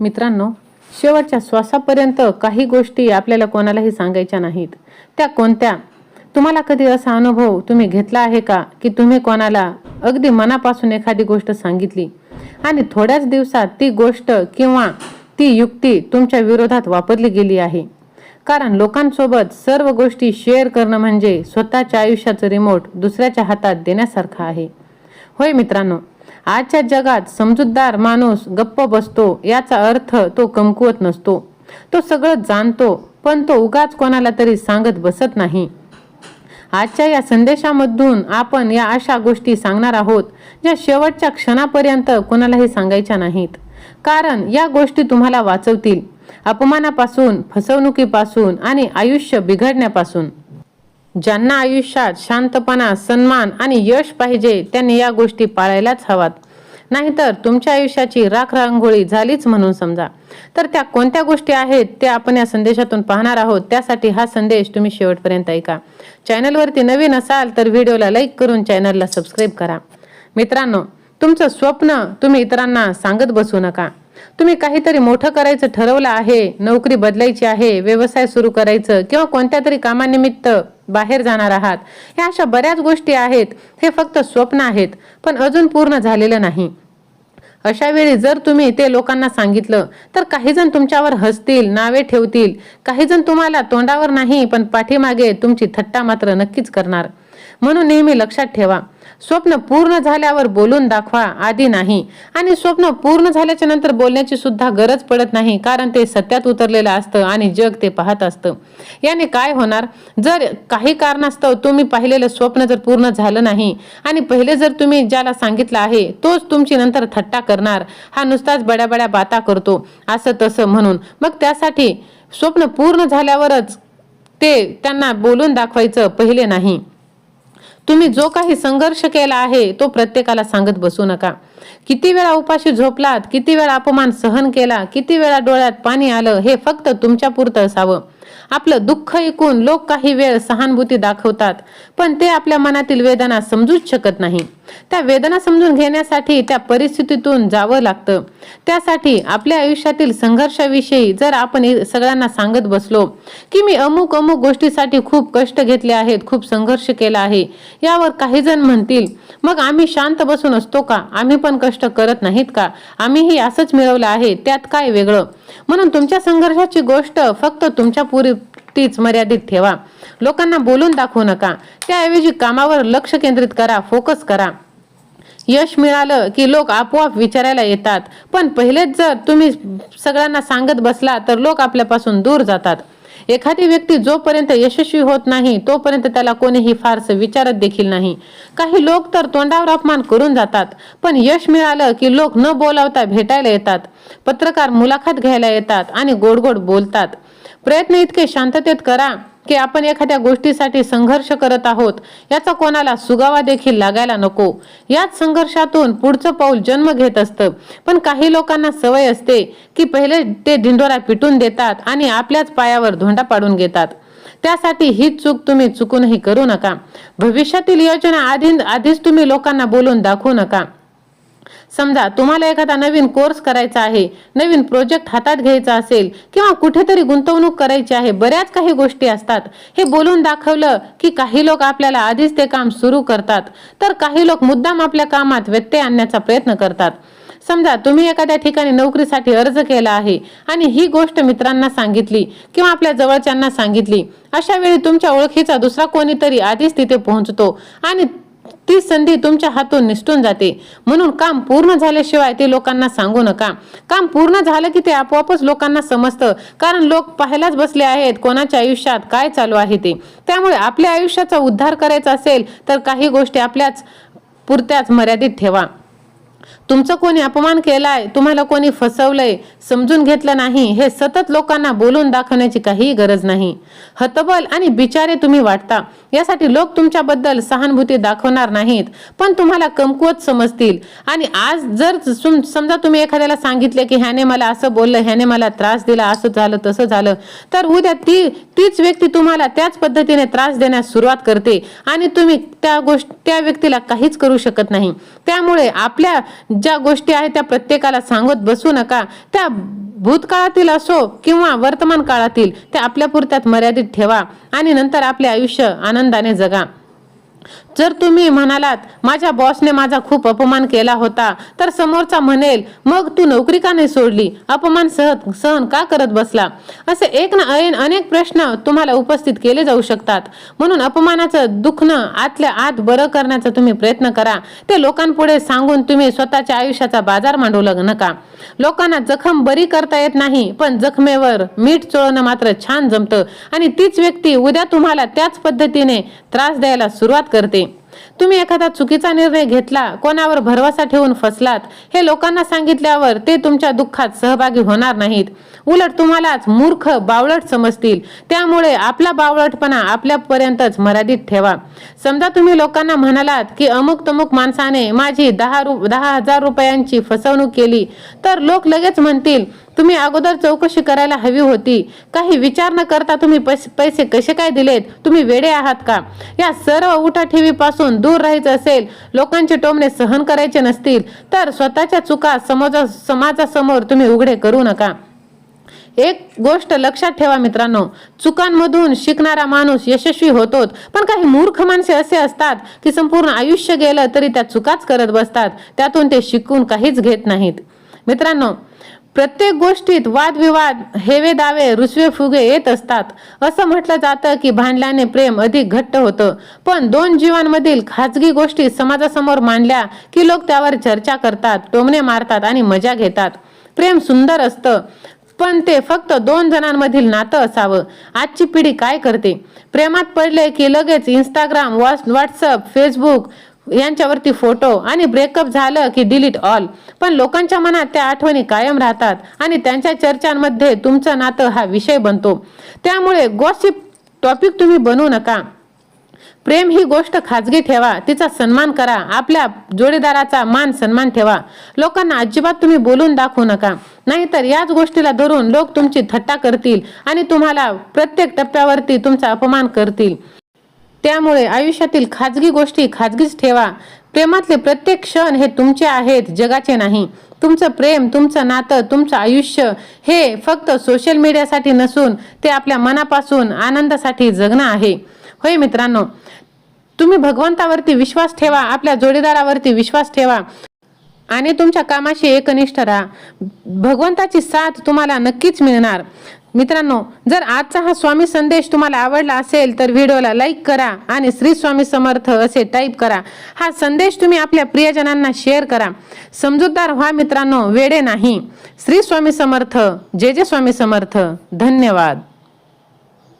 मित्रांनो शेवटच्या श्वासापर्यंत काही गोष्टी आपल्याला कोणालाही सांगायच्या नाहीत. त्या कोणत्या? तुम्हाला कधी असा अनुभव तुम्ही घेतला आहे का की तुम्ही कोणाला अगदी मनापासून एखादी गोष्ट सांगितली आणि थोड्याच दिवसात ती गोष्ट किंवा ती युक्ती तुमच्या विरोधात वापरली गेली आहे? कारण लोकांसोबत सर्व गोष्टी शेअर करणं म्हणजे स्वतःच्या आयुष्याचं रिमोट दुसऱ्याच्या हातात देण्यासारखं आहे. होय मित्रांनो आजच्या जगात समजूतदार माणूस गप्प बसतो याचा अर्थ तो कमकुवत नसतो. तो सगळं जाणतो पण तो उगाच कोणाला तरी सांगत बसत नाही. आजच्या या संदेशामधून आपण या अशा गोष्टी सांगणार आहोत ज्या शेवटच्या क्षणापर्यंत कोणालाही सांगायच्या नाहीत. कारण या गोष्टी तुम्हाला वाचवतील. अपमानापासून फसवणुकीपासून आणि आयुष्य बिघडण्यापासून. ज्यांना आयुष्यात शांतपणा सन्मान आणि यश पाहिजे त्यांनी या गोष्टी पाळायलाच हवात नाहीतर तुमच्या आयुष्याची राख रांगोळी झालीच म्हणून समजा. तर त्या कोणत्या गोष्टी आहेत त्या आपण या संदेशातून पाहणार आहोत. त्यासाठी हा संदेश तुम्ही शेवटपर्यंत ऐका. चॅनलवरती नवीन असाल तर व्हिडिओला लाईक करून चॅनलला सबस्क्राईब करा. मित्रांनो तुमचं स्वप्न तुम्ही इतरांना सांगत बसू नका. तुम्ही काहीतरी मोठं करायचं ठरवलं आहे नोकरी बदलायची आहे व्यवसाय सुरू करायचं किंवा कोणत्या तरी कामानिमित्त बाहेर जाणार आहात. ह्या अशा बऱ्याच गोष्टी आहेत. हे फक्त स्वप्न आहेत पण अजून पूर्ण झालेलं नाही. अशा वेळी जर तुम्ही ते लोकांना सांगितलं तर काही जण तुमच्यावर हसतील नावे ठेवतील. काही जण तुम्हाला तोंडावर नाही पण पाठीमागे तुमची थट्टा मात्र नक्कीच करणार. म्हणून नेहमी लक्षात ठेवा. स्वप्न पूर्ण झाल्यावर बोलून दाखवा आधी नाही. आणि स्वप्न पूर्ण झाल्याच्यानंतर बोलण्याची सुद्धा गरज पडत नाही कारण ते सत्यात उतरलेलं असतं आणि जग ते पाहत असतं. याने काय होणार? जर काही कारणास्तव तुम्ही पाहिलेलं स्वप्न जर पूर्ण झालं नाही आणि पहिले जर तुम्ही ज्याला सांगितलं आहे तोच तुमची नंतर थट्टा करणार. हा नुसताच बड्या बड्या बाता करतो असं तसं म्हणून. मग त्यासाठी स्वप्न पूर्ण झाल्यावरच ते त्यांना बोलून दाखवायचं पहिले नाही. तुम्ही जो काही संघर्ष केला आहे तो प्रत्येकाला सांगत बसू नका. किती वेळा उपाशी झोपलात किती वेळा अपमान सहन केला किती वेळा डोळ्यात पाणी आलं हे फक्त तुमच्या पुरतं असावं. आपलं दुःख ऐकून लोक काही वेळ सहानुभूती दाखवतात पण ते आपल्या मनातील वेदना समजूच शकत नाही. त्या वेदना समजून घेण्यासाठी त्या परिस्थितीतून जावं लागतं. त्यासाठी आपल्या आयुष्यातील संघर्षाविषयी जर आपण सगळ्यांना सांगत बसलो की मी अमुक अमुक गोष्टीसाठी खूप कष्ट घेतले आहेत खूप संघर्ष केला आहे यावर काही जण म्हणतील मग आम्ही शांत बसून असतो का? आम्ही पण कष्ट करत नाहीत का? आम्हीही असंच मिळवलं आहे त्यात काय वेगळं? म्हणून तुमच्या संघर्षाची गोष्ट फक्त तुमच्या तीच मर्यादित ठेवा. लोकांना बोलून दाखवू नका. त्याऐवजी कामावर लक्ष केंद्रित करा फोकस करा. यश मिळालं की लोक आपोआप विचारायला येतात. पण पहिलेच जर तुम्ही सगळ्यांना सांगत बसला तर लोक आपल्यापासून दूर जातात. एखादी व्यक्ती जोपर्यंत यशस्वी होत नाही तोपर्यंत त्याला कोणीही फारसं विचारत देखील नाही. काही लोक तर तोंडावर अपमान करून जातात पण यश मिळालं की लोक न बोलावता भेटायला येतात. पत्रकार मुलाखत घ्यायला येतात आणि गोड गोड बोलतात. प्रयत्न इतके शांततेत करा की आपण एखाद्या गोष्टीसाठी संघर्ष करत आहोत याचा कोणाला सुगावा देखील लागायला नको. याच संघर्षातून पुढचं पाऊल जन्म घेत असतं. पण काही लोकांना सवय असते की पहिले ते ढिंडोरा पिटून देतात आणि आपल्याच पायावर धोंडा पाडून घेतात. त्यासाठी ही चूक तुम्ही चुकूनही करू नका. भविष्यातील योजना आधी आधीच तुम्ही लोकांना बोलून दाखवू नका. समजा तुम्हाला एखादा नवीन कोर्स करायचा आहे नवीन प्रोजेक्ट हातात घ्यायचा असेल किंवा कुठेतरी गुंतवणूक करायची आहे बऱ्याच काही गोष्टी असतात. हे बोलून दाखवलं की काही लोक आपल्याला आधीच ते काम सुरू करतात. तर काही लोक मुद्दाम आपल्या कामात व्यत्यय आणण्याचा प्रयत्न करतात. समजा तुम्ही एखाद्या ठिकाणी नोकरीसाठी अर्ज केला आहे आणि ही गोष्ट मित्रांना सांगितली किंवा आपल्या जवळच्यांना सांगितली अशा वेळी तुमच्या ओळखीचा दुसरा कोणीतरी आधीच तिथे पोहोचतो आणि ती संधी तुमच्या हातून निसटून जाते. म्हणून काम पूर्ण झाल्याशिवाय ते लोकांना सांगू नका. काम पूर्ण झालं की ते आपोआपच लोकांना समजतं. कारण लोक पाहायलाच बसले आहेत कोणाच्या आयुष्यात काय चालू आहे ते. त्यामुळे आपल्या आयुष्याचा उद्धार करायचा असेल तर काही गोष्टी आपल्याच पुरत्याच मर्यादित ठेवा. तुमचं कोणी अपमान केलाय तुम्हाला कोणी फसवलंय समजून घेतलं नाही हे सतत लोकांना बोलून दाखवण्याची काहीही गरज नाही. हतबल आणि बिचारे तुम्ही वाटता. यासाठी लोक तुमच्याबद्दल सहानुभूती दाखवणार नाहीत पण तुम्हाला कमकुवत समजतील. आणि आज जर समजा तुम्ही एखाद्याला सांगितले की ह्याने मला असं बोललं ह्याने मला त्रास दिला असं झालं तसं झालं तर उद्या ती तीच व्यक्ती तुम्हाला त्याच पद्धतीने त्रास देण्यास सुरुवात करते. आणि तुम्ही त्या गोष्ट त्या व्यक्तीला काहीच करू शकत नाही. त्यामुळे आपल्या ज्या गोष्टी आहेत त्या प्रत्येकाला सांगत बसू नका. त्या भूतकाळातील असो किंवा वर्तमान काळातील त्या आपल्या पुरत्यात मर्यादित ठेवा आणि नंतर आपले आयुष्य आनंदाने जगा. जर तुम्ही म्हणालात माझ्या बॉसने माझा खूप अपमान केला होता तर समोरचा म्हणेल मग तू नोकरी का नाही सोडली? अपमान सहन सहन का करत बसला? असे एक ना ऐन अनेक प्रश्न तुम्हाला उपस्थित केले जाऊ शकतात. म्हणून अपमानाचं दुखणं आतल्या आत बरं करण्याचा तुम्ही प्रयत्न करा. ते लोकांपुढे सांगून तुम्ही स्वतःच्या आयुष्याचा बाजार मांडू नका. लोकांना जखम बरी करता येत नाही पण जखमेवर मीठ चोळणं मात्र छान जमतं. आणि तीच व्यक्ती उद्या तुम्हाला त्याच पद्धतीने त्रास द्यायला सुरुवात करते. तुम्ही एखादा चुकीचा निर्णय घेतला कोणावर भरवसा ठेवून फसलात हे लोकांना सांगितल्यावर ते तुमच्या दुःखात सहभागी होणार नाहीत. उलट तुम्हालाच मूर्ख बावळट समजतील. त्यामुळे आपला बावळटपणा आपल्यापर्यंतच मर्यादित ठेवा. समजा तुम्ही लोकांना म्हणालात की अमुक तमुक माणसाने माझी दहा रु दहा हजार रुपयांची फसवणूक केली तर लोक लगेच म्हणतील तुम्ही अगोदर चौकशी करायला हवी होती. काही विचार न करता तुम्ही पैसे कसे काय दिलेत? तुम्ही वेडे आहात का? या सर्व उठाठेवीपासून दूर राहायचं असेल लोकांचे टोमणे सहन करायचे नसतील तर स्वतःच्या चुका समाजा समाजासमोर तुम्ही उघडे करू नका. एक गोष्ट लक्षात ठेवा मित्रांनो चुकांमधून शिकणारा माणूस यशस्वी होतोच पण काही मूर्ख माणसे असे असतात की संपूर्ण आयुष्य गेलं तरी त्या चुकाच करत बसतात त्यातून ते शिकून काहीच घेत नाहीत. मित्रांनो प्रत्येक गोष्टीत वादविवाद हेवे दावे रुसवे फुगे येत असतात. असं म्हटलं जातं की भांडल्याने प्रेम अधिक घट्ट होतं. पण दोन जीवांमधील खाजगी गोष्टी समाजासमोर मांडल्या की लोक त्यावर चर्चा करतात टोमणे मारतात आणि मजा घेतात. प्रेम सुंदर असतं पण ते फक्त दोन जणांमधील नातं असावं. आजची पिढी काय करते? प्रेमात पडले की लगेच इंस्टाग्राम व्हॉट्सअप फेसबुक यांच्यावरती फोटो आणि ब्रेकअप झालं की डिलीट ऑल पण लोकांच्या मनात त्या आठवणी कायम राहतात आणि त्यांच्या चर्चांमध्ये तुमचं नातं हा विषय बनतो. त्यामुळे गॉसिप टॉपिक तुम्ही बनवू नका. प्रेम ही गोष्ट खाजगी ठेवा तिचा सन्मान करा आपल्या जोडीदाराचा मान सन्मान ठेवा. लोकांना अजिबात तुम्ही बोलून दाखवू नका. नाहीतर याच गोष्टीला धरून लोक तुमची थट्टा करतील आणि तुम्हाला प्रत्येक टप्प्यावरती तुमचा अपमान करतील. त्यामुळे आयुष्यातील खाजगी गोष्टी खाजगीच ठेवा. प्रेमातले प्रत्येक क्षण हे तुमचे आहेत जगाचे नाही. तुमचं प्रेम तुमचं नातं तुमचं आयुष्य हे फक्त सोशल मीडियासाठी नसून ते आपल्या मनापासून आनंदासाठी जगणं आहे. होय मित्रांनो तुम्ही भगवंतावरती विश्वास ठेवा आपल्या जोडीदारावरती विश्वास ठेवा आणि तुमच्या कामाशी एकनिष्ठ राहा. भगवंताची साथ तुम्हाला नक्कीच मिळणार. मित्रांनो जर आजचा हा स्वामी संदेश तुम्हाला आवडला असेल तर व्हिडिओला लाईक करा आणि श्री स्वामी समर्थ असे टाईप करा. हा संदेश तुम्ही आपल्या प्रियजनांना शेअर करा. समजूतदार व्हा मित्रांनो वेडे नाही. श्री स्वामी समर्थ जे जे स्वामी समर्थ. धन्यवाद.